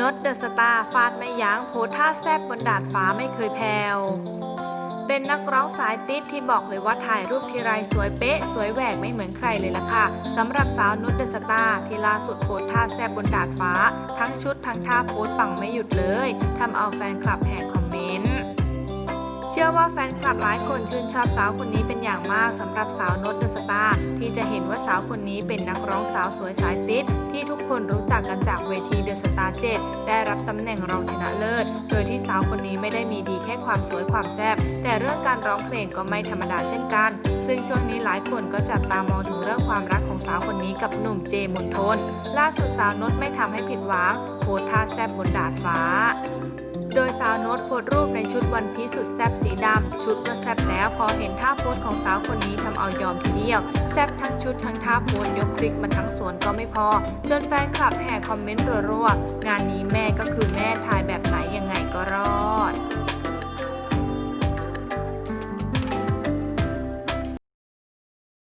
น็อดเดอะสตาร์ฟาดไม่ยั้งโพสท่าแซบบนดาดฟ้าไม่เคยแผ่วเป็นนักร้องสายติดที่บอกเลยว่าถ่ายรูปทีไรสวยเป๊ะ สวยแหวกไม่เหมือนใครเลยล่ะค่ะสำหรับสาวนุชเดอะสตาร์ที่ล่าสุดโพสท่าแซบบนดาดฟ้า ทั้งชุดทั้งท่าโพสปังไม่หยุดเลยทำเอาแฟนคลับแห่คอม เชื่อว่าแฟนคลับหลายคนชื่นชอบสาวคนนี้เป็นอย่างมากสำหรับสาวนดเดอะสตาร์ที่จะเห็นว่าสาวคนนี้เป็นนักร้องสาวสวยสายติดที่ทุกคนรู้จักกันจากเวทีเดอะสตาร์7ได้รับตำแหน่งรองชนะเลิศ โดยที่สาวคนนี้ไม่ได้มีดีแค่ความสวยความแซ่บแต่เรื่องการร้องเพลงก็ไม่ธรรมดาเช่นกัน ซึ่งช่วงนี้หลายคนก็จับตามองถึงเรื่องความรักของสาวคนนี้กับหนุ่มเจมนทน ล่าสุดสาวนดไม่ทำให้ผิดหวังโพสท่าแซ่บบนดาดฟ้า โดยสาวโน้ตโพสรูปในชุดวันพีสุดแซบสีดำ ชุดก็แซบแล้วพอเห็นท่าโพสของสาวคนนี้ทำเอายอมทีเดียว แซบทั้งชุดทั้งท่าโพสยกคลิกมาทั้งสวนก็ไม่พอ จนแฟนคลับแห่คอมเมนต์รัวๆงานนี้แม่ก็คือแม่ถ่ายแบบ